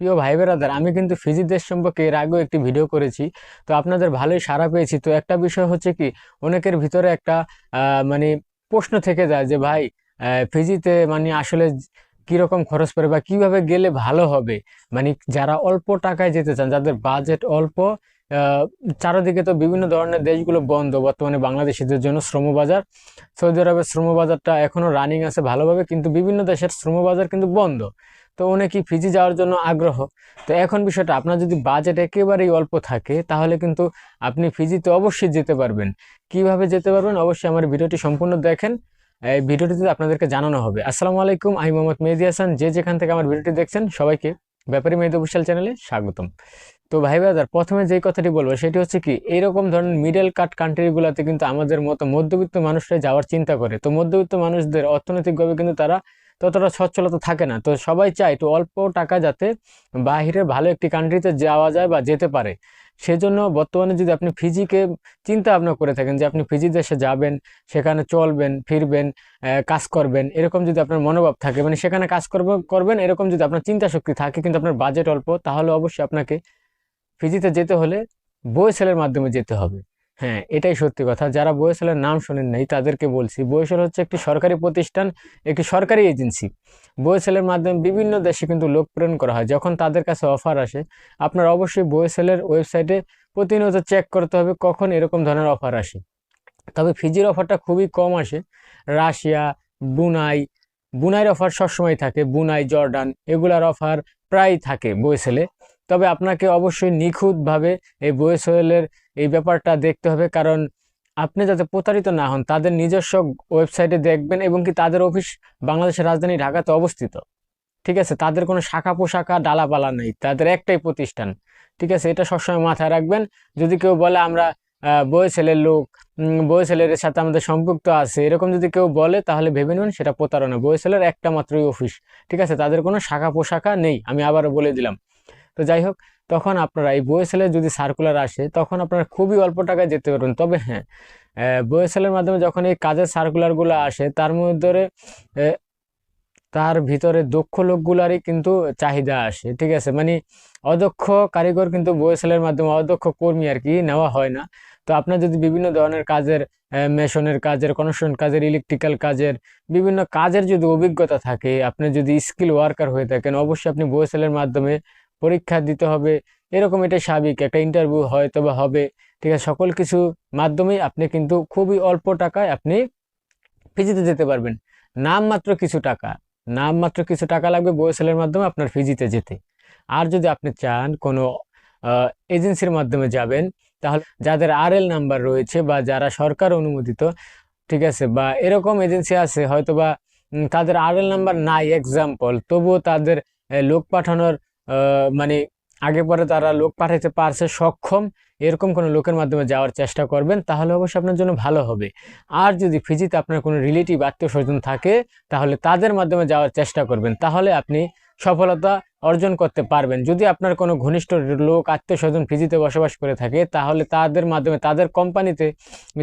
প্রিয় ভাই বেরাদার আমি কিন্তু ফিজি দেশ সম্পর্কে এর আগেও একটি ভিডিও করেছি। তো আপনাদের ভালোই সাড়া পেয়েছি। তো একটা বিষয় হচ্ছে কি, অনেকের ভিতরে একটা মানে প্রশ্ন থেকে যায় যে, ভাই ফিজিতে মানে আসলে কীরকম খরচ পড়ে বা কীভাবে গেলে ভালো হবে? মানে যারা অল্প টাকায় যেতে চান, যাদের বাজেট অল্প চারিদিকে তো বিভিন্ন ধরনের দেশগুলো বন্ধ, বর্তমানে বাংলাদেশিদের জন্য শ্রমবাজার, সৌদি আরবের শ্রমবাজারটা এখনও রানিং আছে ভালোভাবে, কিন্তু বিভিন্ন দেশের শ্রমবাজার কিন্তু বন্ধ। তো অনেকেই ফিজি যাওয়ার জন্য আগ্রহ? তো এখন বিষয়টা, আপনার যদি বাজেট একেবারেই অল্প থাকে, তাহলে কিন্তু আপনি ফিজিতে অবশ্যই যেতে পারবেন। কীভাবে যেতে পারবেন? অবশ্যই আমার ভিডিওটি সম্পূর্ণ দেখেন। এই ভিডিওটিতে আপনাদেরকে জানানো হবে। আসসালামু আলাইকুম, আমি মোহাম্মদ মেহেদি হাসান। যে যেখান থেকে আমার ভিডিওটি দেখছেন, সবাইকে ব্যাপারী মেহেদি অফিসিয়াল চ্যানেলে স্বাগতম। তো ভাই ব্রাদার, প্রথমে যেই কথাটি বলব, সেটি হচ্ছে কি এইরকম ধরনের মিডল কাট কান্ট্রিগুলোতে কিন্তু আমাদের মতো মধ্যবিত্ত মানুষরা যাওয়ার চিন্তা করে। তো মধ্যবিত্ত মানুষদের অর্থনৈতিকভাবে কিন্তু তারা ততটা সচ্ছলতা থাকে না। তো সবাই চায় একটু অল্প টাকা যাতে বাহিরের ভালো একটি কান্ট্রিতে যাওয়া যায় বা যেতে পারে। সেজন্য বর্তমানে যদি আপনি ফিজিকে চিন্তা ভাবনা করে থাকেন যে আপনি ফিজি দেশে যাবেন, সেখানে চলবেন, ফিরবেন কাজ করবেন, এরকম যদি আপনার মনোভাব থাকে মানে সেখানে কাজ করব, করবেন, এরকম যদি আপনার চিন্তা শক্তি থাকে কিন্তু আপনার বাজেট অল্প, তাহলে অবশ্যই আপনাকে ফিজিতে যেতে হলে বইসেলের মাধ্যমে যেতে হবে। হ্যাঁ এটাই সত্যি কথা। যারা বইসেলের নাম শোনেন নাই, তাদেরকে বলছি বইসেল হচ্ছে একটি সরকারি প্রতিষ্ঠান, একটি সরকারি এজেন্সি। বইসেলের মাধ্যমে বিভিন্ন দেশে কিন্তু লোক প্রেরণ করা হয়। যখন তাদের কাছে অফার আসে, আপনার অবশ্যই বইসেলের ওয়েবসাইটে প্রতিনিয়ত চেক করতে হবে কখন এরকম ধরনের অফার আসে। তবে ফিজির অফারটা খুবই কম আসে। রাশিয়া, বুনাই, বুনাইয়ের অফার সবসময় থাকে। বুনাই, জর্ডান, এগুলার অফার প্রায় থাকে বইসেলে তবে আপনাকে অবশ্যই নিখুঁতভাবে এই বইসেলের এই ব্যাপারটা দেখতে হবে। কারণ আপনি যাতে প্রতারিত না হন তাদের নিজস্ব ওয়েবসাইটে দেখবেন এবং কি তাদের অফিস বাংলাদেশের রাজধানী ঢাকাতে অবস্থিত। ঠিক আছে? তাদের কোনো শাখা পোশাখা ডালাপালা নেই। তাদের একটাই প্রতিষ্ঠান। ঠিক আছে? এটা সবসময় মাথায় রাখবেন। যদি কেউ বলে আমরা আহ, বইসেলের লোক উম, বইসেলের সাথে আমাদের সম্পৃক্ত আছে এরকম যদি কেউ বলে তাহলে ভেবে নেবেন সেটা প্রতারণা। বইসেলের একটা মাত্রই অফিস। ঠিক আছে? তাদের কোনো শাখা পোশাখা নেই। আমি আবারও বলে দিলাম। তো যাই হোক, তখন আপনারা এই বইএসএলের যদি সার্কুলার আসে, তখন আপনারা খুবই অল্প টাকায় যেতে পারবেন। তবে হ্যাঁ বইএসএলের মাধ্যমে যখন এই কাজের সার্কুলারগুলো আসে, তার মধ্যে তার ভিতরে দক্ষ লোকগুলারই কিন্তু চাহিদা আসে, ঠিক আছে? মানে অদক্ষ কারিগর কিন্তু বইএসএলের মাধ্যমে অদক্ষ কর্মী আর কি নেওয়া হয় না। তো আপনার যদি বিভিন্ন ধরনের কাজের মেশনের কাজের কনস্ট্রাকশন কাজের ইলেকট্রিক্যাল কাজের, বিভিন্ন কাজের যদি অভিজ্ঞতা থাকে, আপনি যদি স্কিল ওয়ার্কার হয়ে থাকেন, অবশ্যই আপনি বইএসএলের মাধ্যমে পরীক্ষা দিতে হবে। এরকম এটা স্বাভাবিক, একটা ইন্টারভিউ হয়তো বা হবে। ঠিক আছে, সকল কিছু মাধ্যমেই আপনি কিন্তু খুবই অল্প টাকায় আপনি ফিজিতে যেতে পারবেন। নামমাত্র কিছু টাকা নামমাত্র কিছু টাকা লাগবে বইসেলের মাধ্যমে আপনার ফিজিতে যেতে। আর যদি আপনি চান কোনো এজেন্সির মাধ্যমে যাবেন, তাহলে যাদের আরএল নাম্বার রয়েছে বা যারা সরকার অনুমোদিত, ঠিক আছে, বা এরকম এজেন্সি আছে হয়তো বা তাদের আরএল নাম্বার নাই এক্সাম্পল তবুও তাদের লোক পাঠানোর মানে আগে পরে তারা লোক পাঠাইতে পারছে, সক্ষম, এরকম কোনো লোকের মাধ্যমে যাওয়ার চেষ্টা করবেন, তাহলে অবশ্যই আপনার জন্য ভালো হবে। আর যদি ফিজিতে আপনার কোনো রিলেটিভ আত্মীয় স্বজন থাকে, তাহলে তাদের মাধ্যমে যাওয়ার চেষ্টা করবেন, তাহলে আপনি সফলতা অর্জন করতে পারবেন। যদি আপনার কোনো ঘনিষ্ঠ লোক আত্মীয় স্বজন ফিজিতে বসবাস করে থাকে, তাহলে তাদের মাধ্যমে, তাদের কোম্পানিতে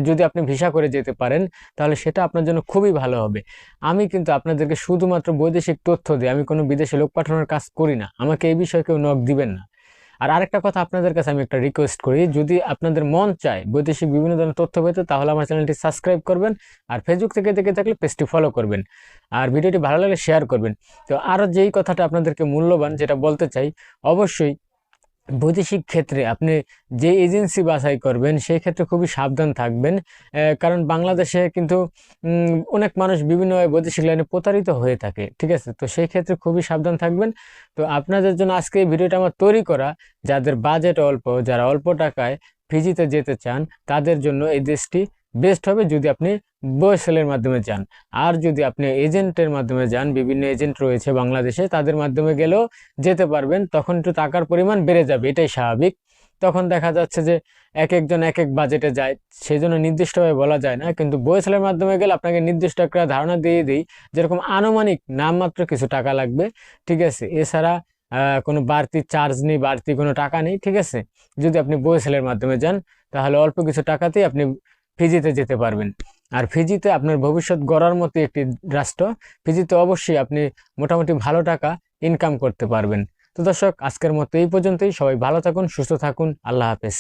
যদি আপনি ভিসা করে যেতে পারেন, তাহলে সেটা আপনার জন্য খুবই ভালো হবে। আমি কিন্তু আপনাদেরকে শুধুমাত্র বৈদেশিক তথ্য দিই, আমি কোনো বিদেশে লোক পাঠানোর কাজ করি না। আমাকে এই বিষয়ে কেউ নখ দিবেন না। আর আরেকটা কথা আপনাদের কাছে আমি একটা রিকোয়েস্ট করি, যদি আপনাদের মন চায় বৈদেশিক বিভিন্ন ধরনের তথ্য পেতে, তাহলে আমার চ্যানেলটি সাবস্ক্রাইব করবেন আর ফেসবুক থেকে দেখে থাকলে পেজটি ফলো করবেন। আর ভিডিওটি ভালো লাগলে শেয়ার করবেন। তো আরও যেই কথাটা আপনাদেরকে মূল্যবান যেটা বলতে চাই, অবশ্যই বৈদেশিক ক্ষেত্রে আপনি যে এজেন্সি বাছাই করবেন, সেই ক্ষেত্রে খুবই সাবধান থাকবেন। কারণ বাংলাদেশে কিন্তু অনেক মানুষ বিভিন্নভাবে বৈদেশিক লাইনে প্রতারিত হয়ে থাকে, ঠিক আছে? তো সেই ক্ষেত্রে খুবই সাবধান থাকবেন। তো আপনাদের জন্য আজকে এই ভিডিওটা আমার তৈরি করা, যাদের বাজেট অল্প, যারা অল্প টাকায় ফিজিতে যেতে চান, তাদের জন্য এই দেশটি বেস্ট হবে যদি আপনি বয়সেলের মাধ্যমে যান। আর যদি আপনি এজেন্টের মাধ্যমে যান, বিভিন্ন এজেন্ট রয়েছে বাংলাদেশে, তাদের মাধ্যমে গেলেও যেতে পারবেন, তখন একটু টাকার পরিমাণ বেড়ে যাবে, এটাই স্বাভাবিক। তখন দেখা যাচ্ছে যে এক একজন এক এক বাজেটে যায় সেই জন্য নির্দিষ্টভাবে বলা যায় না, কিন্তু বইসেলের মাধ্যমে গেলে আপনাকে নির্দিষ্ট একটা ধারণা দিয়ে দিই, যেরকম আনুমানিক নামমাত্র কিছু টাকা লাগবে, ঠিক আছে? এছাড়া কোনো বাড়তি চার্জ নেই, বাড়তি কোনো টাকা নেই, ঠিক আছে? যদি আপনি বইসেলের মাধ্যমে যান, তাহলে অল্প কিছু টাকাতেই আপনি ফিজিতে যেতে পারবেন। আর ফিজিতে আপনার ভবিষ্যৎ গড়ার মতো একটি রাষ্ট্র, ফিজিতে অবশ্যই আপনি মোটামুটি ভালো টাকা ইনকাম করতে পারবেন। তো দর্শক, আজকের মতো এই পর্যন্তই। সবাই ভালো থাকুন, সুস্থ থাকুন। আল্লাহ হাফেজ।